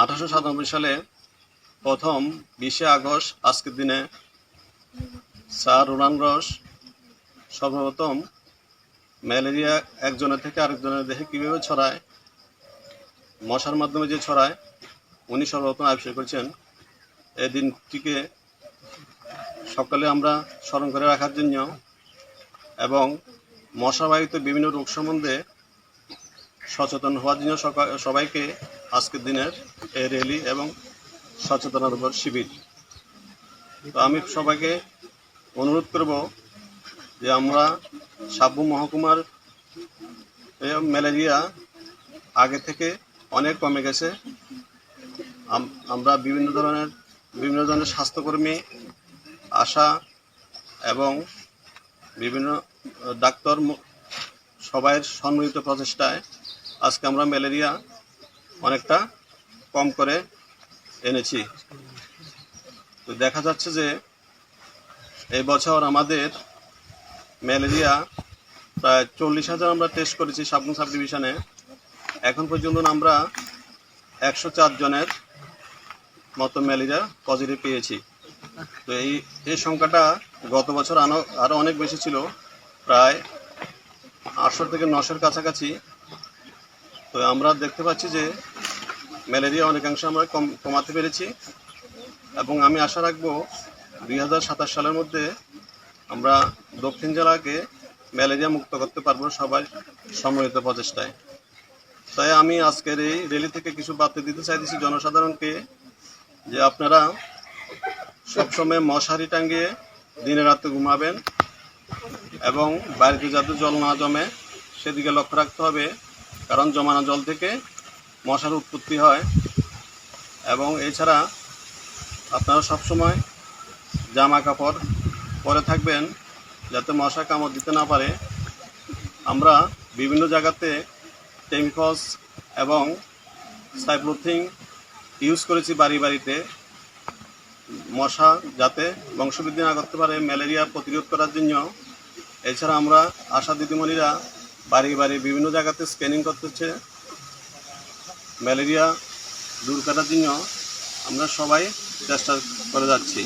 আঠারোশো সাতানব্বই সালে প্রথম বিশে আগস্ট, আজকের দিনে স্যার রোনান রস সর্বপ্রথম ম্যালেরিয়া একজনের থেকে আরেকজনের দেহে কীভাবে ছড়ায়, মশার মাধ্যমে যে ছড়ায়, উনি সর্বপ্রথম আবিষ্কার করেছেন এই দিনটিকে সকালে আমরা স্মরণ করে রাখার জন্য এবং মশাবাহিত বিভিন্ন রোগ সম্বন্ধে সচেতন হওয়ার জন্য সবাইকে আজকের দিনের এই র্যালি এবং সচেতনতার শিবির। তো আমি সবাইকে অনুরোধ করব যে আমরা সাব্বু মহকুমার ম্যালেরিয়া আগে থেকে অনেক কমে গেছে। আমরা বিভিন্ন ধরনের বিভিন্ন ধরনের স্বাস্থ্যকর্মী, আশা এবং বিভিন্ন ডাক্তার সবাইয়ের সম্মিলিত প্রচেষ্টায় আজকে আমরা ম্যালেরিয়া অনেকটা কম করে এনেছি। তো দেখা যাচ্ছে যে এই বছর আমাদের ম্যালেরিয়া প্রায় চল্লিশ হাজার আমরা টেস্ট করেছি সাবগুন সাব ডিভিশনে এখন পর্যন্ত আমরা একশো চার জনের মতো ম্যালেরিয়া পজিটিভ পেয়েছি। তো এই এই সংখ্যাটা গত বছর আরও আরও অনেক বেশি ছিল, প্রায় আটশো থেকে নশোর কাছাকাছি। তো আমরা দেখতে পাচ্ছি যে ম্যালেরিয়া অনেকাংশে আমরা কম, কমাতে পেরেছি। এবং আমি আশা রাখব দুই সালের মধ্যে আমরা দক্ষিণ জেলাকে ম্যালেরিয়া মুক্ত করতে পারব সবাই সম্মিলিত প্রচেষ্টায়। তাই আমি আজকের এই র্যালি থেকে কিছু বার্তা দিতে চাইতেছি জনসাধারণকে যে আপনারা সবসময় মশারি টাঙ্গিয়ে দিনে রাতে ঘুমাবেন এবং বাড়িতে যাতে জল না জমে, সেদিকে লক্ষ্য রাখতে হবে। কারণ জমানো জল থেকে মশার উৎপত্তি হয় এবং এছাড়া আপনারা সবসময় জামা কাপড় পরে থাকবেন যাতে মশা কামড় দিতে না পারে। আমরা বিভিন্ন জায়গাতে টেমিকস এবং সাইক্লোথিং ইউজ করেছি বাড়ি বাড়িতে। মশা যাতে বংশবৃদ্ধি না করতে পারে, ম্যালেরিয়া প্রতিরোধ করার জন্য। এছাড়া আমরা আশা দিদিমণিরা বাড়ি বাড়ি বিভিন্ন জায়গাতে স্ক্যানিং করতেছে। ম্যালেরিয়া দূর করার জন্য আমরা সবাই চেষ্টা করে যাচ্ছি।